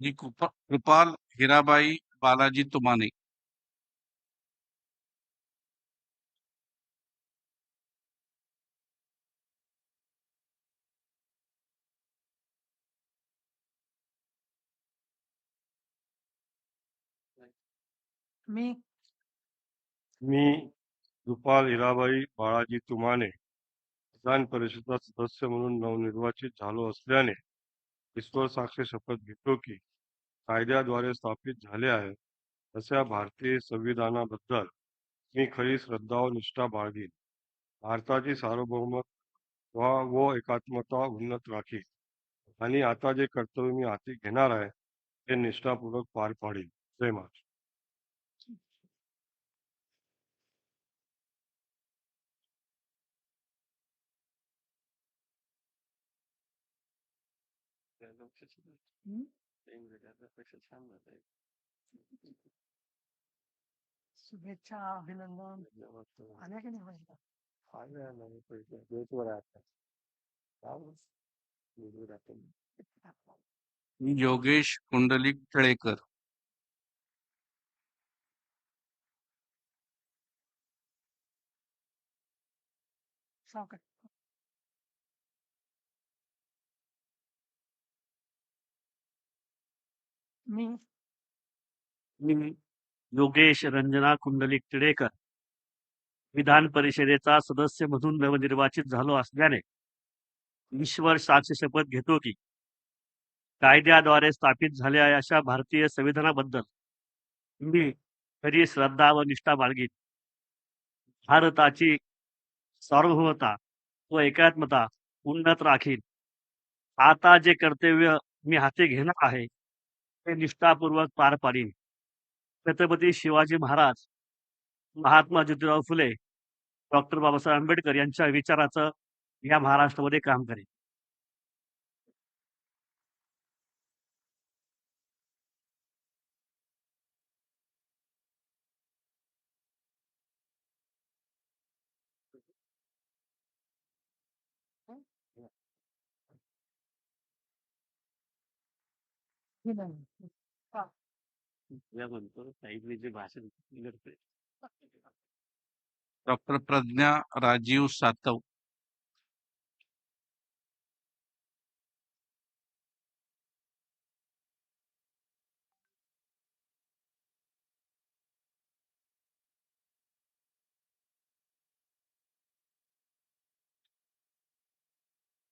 जी कृपा कृपाल हिराबाई बालाजी तुमाने मी. मी दुपाल हिराबाई बाळाजी तुमाने विधान परिषदेचा सदस्य म्हणून नवनिर्वाचित झालो असल्याने ईश्वर साक्ष शपथ घेतो की कायद्याद्वारे स्थापित झाले आहे. तशा भारतीय संविधानाबद्दल मी खरी श्रद्धा व निष्ठा बाळगीन. भारताची सार्वभौम व एकात्मता उन्नत राखील आणि आता जे कर्तव्य मी हाती घेणार आहे ते निष्ठापूर्वक पार पाडील जय शुभेच्छा अभिनंदन आल्या की नाही? योगेश कुंडलिक तळेकर सावकाश मी मी योगेश रंजना कुंडलिक टिळेकर विधान परिषदेचा सदस्य म्हणून नवनिर्वाचित झालो असल्याने ईश्वर साक्ष शपथ घेतो की कायद्याद्वारे स्थापित झाल्या अशा भारतीय संविधानाबद्दल मी खरी श्रद्धा व निष्ठा बाळगीन. भारताची सार्वभौमता व एकात्मता उन्नत राखीन. आता जे कर्तव्य मी हाती घेणार आहे ते निष्ठापूर्वक पार पाडीन. छत्रपती शिवाजी महाराज महात्मा ज्योतिराव फुले डॉक्टर बाबासाहेब आंबेडकर यांच्या विचाराचं या महाराष्ट्रामध्ये काम करेल हा. या म्हणतो साहेबने जे भाषण डॉक्टर प्रज्ञा राजीव सातव.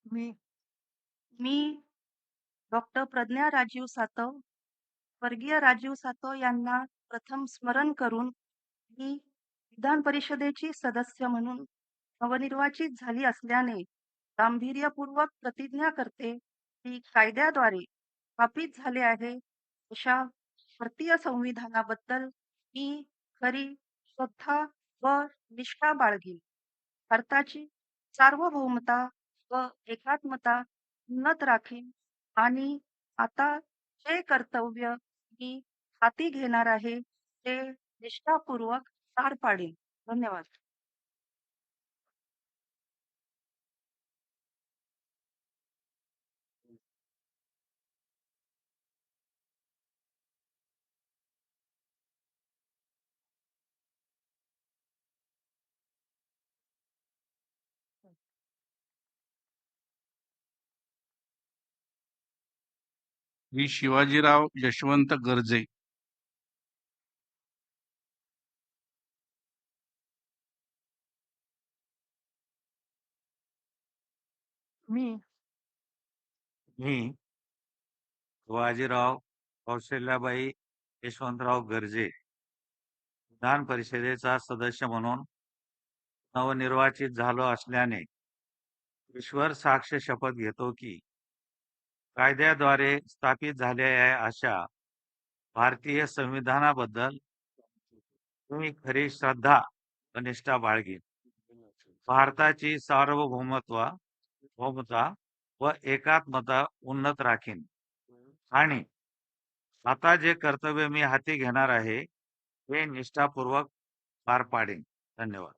मी मी डॉक्टर प्रज्ञा राजीव सातव स्वर्गीय राजीव सातव यांना प्रथम स्मरण करून मी विधान परिषदेची सदस्य म्हणून नवनिर्वाचित झाली असल्याने गांभीर्यपूर्वक प्रतिज्ञा करते की कायद्याद्वारे स्थापित झाले आहे अशा भारतीय संविधानाबद्दल मी खरी श्रद्धा व निष्ठा बाळगीन. भारताची सार्वभौमता व एकात्मता उन्नत राखीन. आणि आता जे कर्तव्य मी हाती घेणार आहे ते निष्ठापूर्वक पार पाडेल. धन्यवाद. ही शिवाजीराव यशवंत गर्जे. मी. मी. शिवाजीराव कौशल्याबाई यशवंतराव गर्जे. विधान परिषदेचा सदस्य म्हणून नवनिर्वाचित झालो असल्याने ईश्वर साक्ष शपथ घेतो की कायद्याद्वारे स्थापित झाल्या आहे अशा भारतीय संविधानाबद्दल तुम्ही खरी श्रद्धा व निष्ठा बाळगी भारताची सार्वभौमत्व भौमता व एकात्मता उन्नत राखीन. आणि आता जे कर्तव्य मी हाती घेणार आहे ते निष्ठापूर्वक पार पाडेन. धन्यवाद.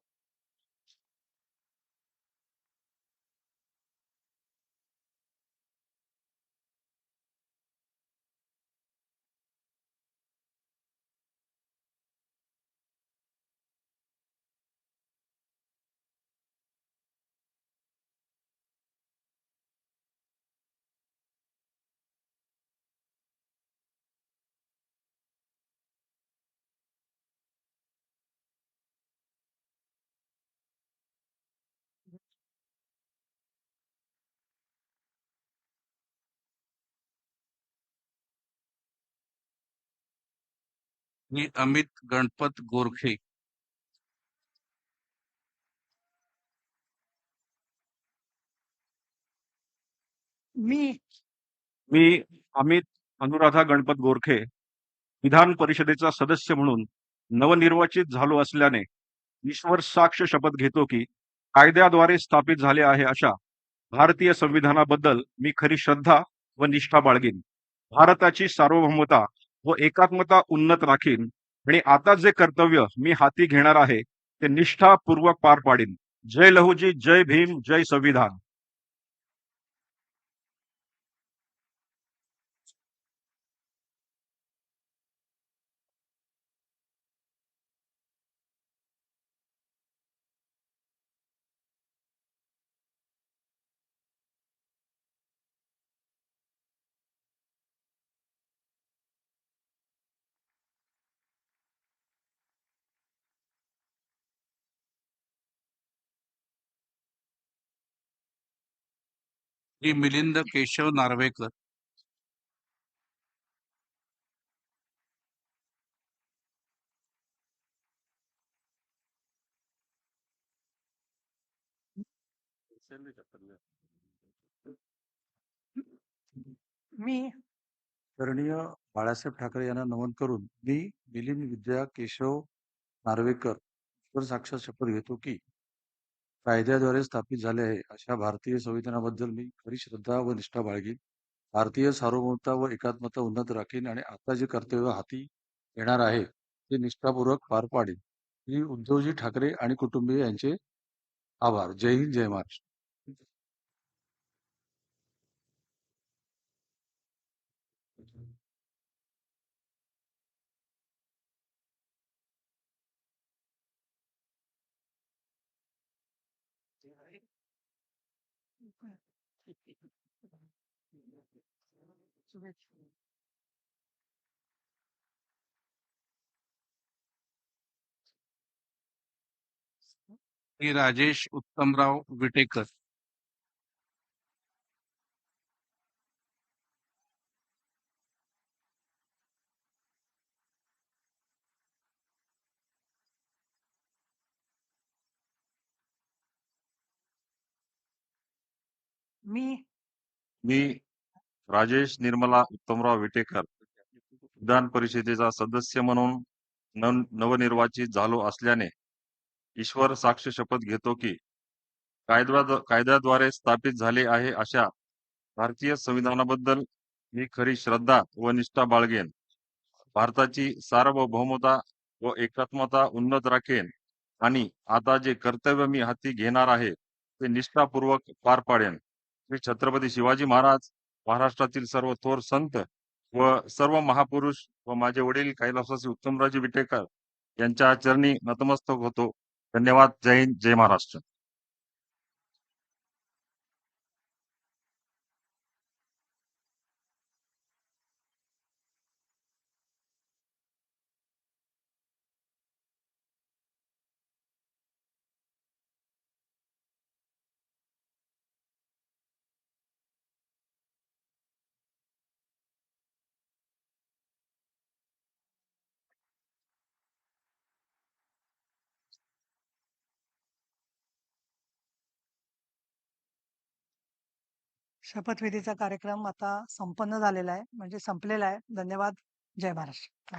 मी अमित गणपत गोरखे. मी मी अमित अनुराधा गणपत गोरखे विधान परिषदेचा सदस्य म्हणून नवनिर्वाचित झालो असल्याने ईश्वर साक्ष शपथ घेतो की कायद्याद्वारे स्थापित झाले आहे अशा भारतीय संविधानाबद्दल मी खरी श्रद्धा व निष्ठा बाळगीन. भारताची सार्वभौमता व एकात्मता उन्नत राखीन. आणि आता जे कर्तव्य मी हाती घेणार आहे ते निष्ठापूर्वक पार पाडीन. जय लहुजी जय भीम जय संविधान. श्री मिलिंद केशव नार्वेकर. मी. आदरणीय बाळासाहेब ठाकरे यांना नमन करून मी मिलिंद विद्या केशव नार्वेकर साक्षात शपथ घेतो की कायद्याद्वारे स्थापित झाले आहे. अशा भारतीय संविधानाबद्दल मी खरी श्रद्धा व निष्ठा बाळगीन. भारतीय सार्वभौमता व एकात्मता उन्नत राखीन आणि आता जे कर्तव्य हाती येणार आहे ते निष्ठापूर्वक पार पाडेन. श्री उद्धवजी ठाकरे आणि कुटुंबीय यांचे आभार. जय हिंद जय महाराष्ट्र. शुभेच्छा श्री राजेश उत्तमराव विटेकर. मी मी राजेश निर्मला उत्तमराव विटेकर विधान परिषदेचा सदस्य म्हणून नव नवनिर्वाचित झालो असल्याने ईश्वर साक्ष शपथ घेतो की कायद्या कायद्याद्वारे स्थापित झाले आहे अशा भारतीय संविधानाबद्दल मी खरी श्रद्धा व निष्ठा बाळगेन. भारताची सार्वभौमता व एकात्मता उन्नत राखेन आणि आता जे कर्तव्य मी हाती घेणार आहे ते निष्ठापूर्वक पार पाडेन. श्री छत्रपती शिवाजी महाराज महाराष्ट्रातील सर्व थोर संत व सर्व महापुरुष व माझे वडील कैलासवासी उत्तमराजे विटेकर यांच्या चरणी नतमस्तक होतो. धन्यवाद. जय हिंद. जय महाराष्ट्र. शपथविधीचा कार्यक्रम आता संपन्न झालेला आहे. म्हणजे संपलेला आहे. धन्यवाद. जय महाराष्ट्र.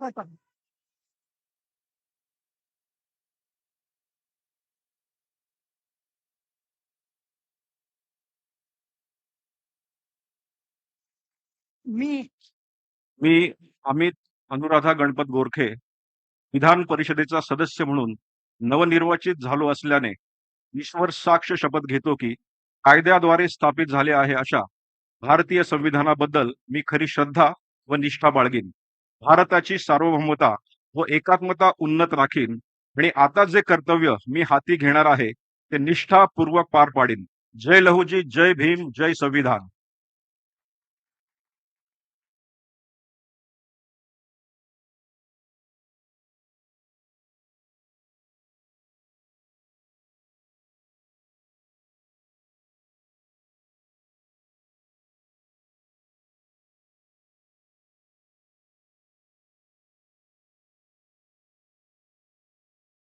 हो, मी मी अमित अनुराधा गणपत गोरखे विधान परिषदेचा सदस्य म्हणून नवनिर्वाचित झालो असल्याने ईश्वर साक्ष शपथ घेतो की कायद्याद्वारे स्थापित झाले आहे अशा भारतीय संविधानाबद्दल मी खरी श्रद्धा व निष्ठा बाळगीन. भारताची सार्वभौमता व एकात्मता उन्नत राखीन आणि आता जे कर्तव्य मी हाती घेणार आहे ते निष्ठापूर्वक पार पाडीन. जय लहुजी जय भीम जय संविधान.